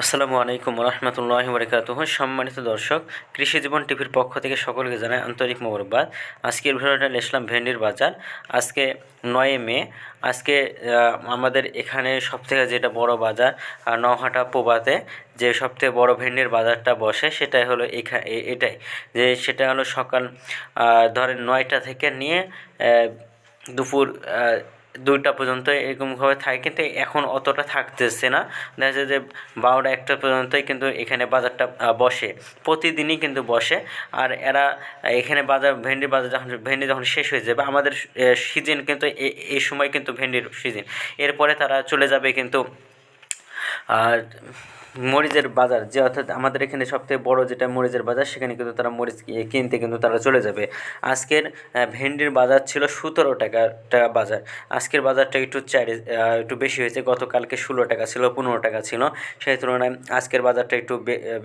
আসসালামু আলাইকুম রহমতুল্লাহ বরকাত সম্মানিত দর্শক কৃষি জীবন টিভির পক্ষ থেকে সকলকে জানাই আন্তরিক মোবারকবাদ। আজকের ভিডিওটা ইসলাম ভেন্ডির বাজার। আজকে নয় মে আজকে আমাদের এখানে সবথেকে যেটা বড় বাজার আহ, নওহাটা পোবাতে যে সবথেকে বড় ভেন্ডির বাজারটা বসে সেটাই হলো এখা এ- এটাই। যে সেটা হলো সকাল ধরেন নয়টা থেকে নিয়ে দুপুর দুইটা পর্যন্ত এরকমভাবে থাকে, কিন্তু এখন অতটা থাকতেছে না। দেখা যায় যে বারোটা একটা পর্যন্তই কিন্তু এখানে বাজারটা বসে। প্রতিদিনই কিন্তু বসে। আর এরা, এখানে বাজার ভেন্ডির বাজার যখন, ভেন্ডি যখন শেষ হয়ে যাবে, আমাদের সিজন কিন্তু এই সময় কিন্তু ভেন্ডির সিজন এরপরে তারা চলে যাবে কিন্তু আর মরিচের বাজার, যে অর্থাৎ আমাদের এখানে সবথেকে বড় যেটা মরিচের বাজার, সেখানে কিন্তু তারা মরিচ কিনতে কিন্তু তারা চলে যাবে। আজকের ভেন্ডির বাজার ছিল সতেরো টাকা টাকা বাজার। আজকের বাজারটা একটু চারি একটু বেশি হয়েছে। গতকালকে ষোলো টাকা ছিল, পনেরো টাকা ছিল। সেই তুলনায় আজকের বাজারটা একটু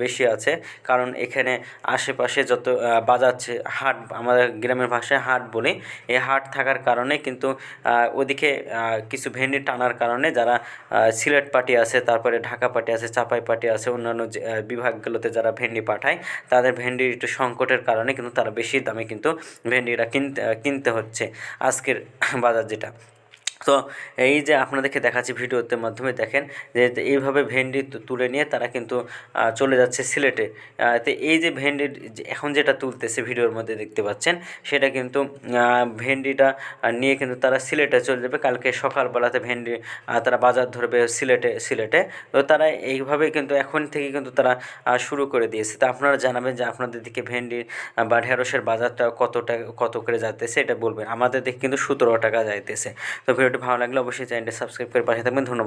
বেশি আছে। কারণ এখানে আশেপাশে যত বাজার হাট, আমাদের গ্রামের ভাষায় হাট বলি, এই হাট থাকার কারণে কিন্তু ওদিকে কিছু ভেন্ডি টানার কারণে যারা সিলেট পার্টি আছে, তারপরে ঢাকা পার্টি আছে, চাপাই পার্টি আছে, অন্যান্য বিভাগগুলোতে যারা ভেন্ডি পাঠায়, তাদের ভেন্ডির একটু সংকটের কারণে কিন্তু তারা বেশি দামে কিন্তু ভেন্ডিটা কিনতে কিনতে হচ্ছে। আজকের বাজার যেটা তো এই যে আপনাদেরকে দেখাচ্ছি ভিডিওতে মাধ্যমে দেখেন যে এইভাবে ভেন্ডি তুলে নিয়ে তারা কিন্তু চলে যাচ্ছে সিলেটে। তো এই যে ভেন্ডির এখন যেটা তুলতেছে ভিডিওর মধ্যে দেখতে পাচ্ছেন, সেটা কিন্তু ভেন্ডিটা নিয়ে কিন্তু তারা সিলেটে চলে যাবে। কালকে সকালবেলাতে ভেন্ডি তারা বাজার ধরবে সিলেটে সিলেটে। তো তারা এইভাবে কিন্তু এখন থেকে কিন্তু তারা শুরু করে দিয়েছে। তো আপনারা জানাবেন যে আপনাদের দিকে ভেন্ডির বা ঢেঁড়সের বাজারটা কতটা, কত করে যাইতেছে এটা বলবেন। আমাদের দিকে কিন্তু সতেরো টাকা যাইতেছে। তো ভিডিওটি ভালো লাগলে অবশ্যই চ্যানেলটি সাবস্ক্রাইব করে পাশে থাকবেন। ধন্যবাদ।